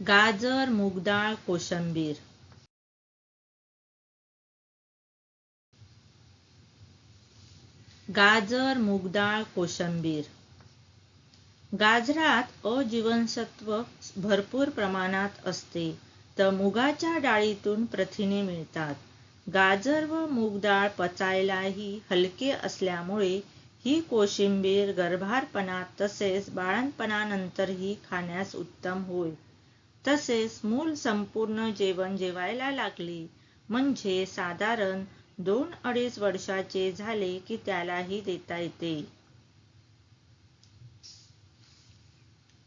गाजर मूगडाळ कोशंबीर. गाजर मूगडाळ कोशंबीर. गाजरात अ जीवनसत्व भरपूर प्रमाणात असते तर मुगाच्या डाळीतून प्रथिने मिळतात. गाजर व मूगडाळ पचायलाही हलके असल्यामुळे ही कोशिंबीर गर्भारपणात तसेच बाळणपणानंतरही खाण्यास उत्तम होय. तसेच मूल संपूर्ण जेवण जेवायला लागले. म्हणजे साधारण दोन अडीच वर्षाचे झाले की त्यालाही देता येते.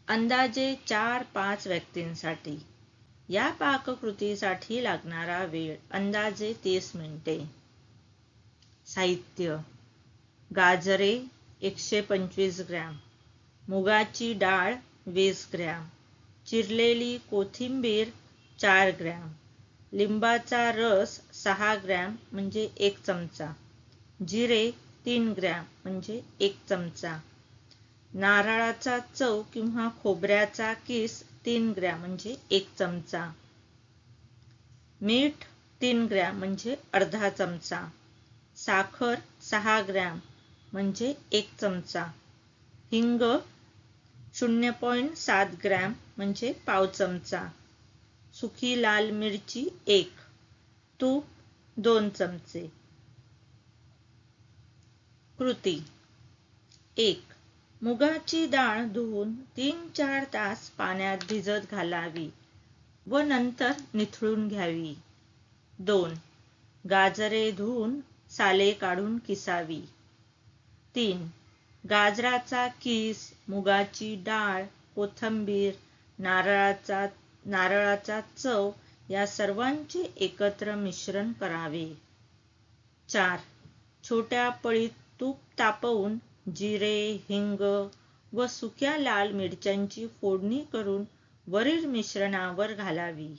अंदाजे चार पाच व्यक्तींसाठी. या पाककृतीसाठी लागणारा वेळ अंदाजे तीस मिनिटे. साहित्य. गाजरे एकशे पंचवीस ग्रॅम. मुगाची डाळ वीस ग्रॅम. चिरलेली कोथिंबीर चार ग्रॅम. लिंबाचा रस सहा ग्रॅम म्हणजे एक चमचा. जिरे तीन ग्रॅम म्हणजे एक चमचा. नारळाचा चव किंवा खोबऱ्याचा किस तीन ग्रॅम म्हणजे एक चमचा. मीठ तीन ग्रॅम म्हणजे अर्धा चमचा. साखर सहा ग्रॅम म्हणजे एक चमचा. हिंग शून्य पॉईंट सात ग्रॅम म्हणजे पाव चमचा. सुकी लाल मिरची एक तूप दोन चमचे. कृती. एक मुगाची डाळ धुवून तीन चार तास पाण्यात भिजत घालावी व नंतर निथळून घ्यावी. दोन गाजरे धुवून साले काढून किसावी. तीन गाजराचा किस मुगाची डाळ कोथंबीर नारळाचा नारळाचा चव या सर्वांचे एकत्र मिश्रण करावे. चार. छोट्या पळीत तूप तापवून जिरे हिंग व सुक्या लाल मिरच्यांची फोडणी करून वरील मिश्रणावर घालावी.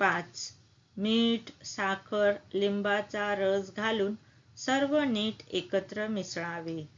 पाच. मीठ साखर लिंबाचा रस घालून सर्व नीट एकत्र मिसळावे.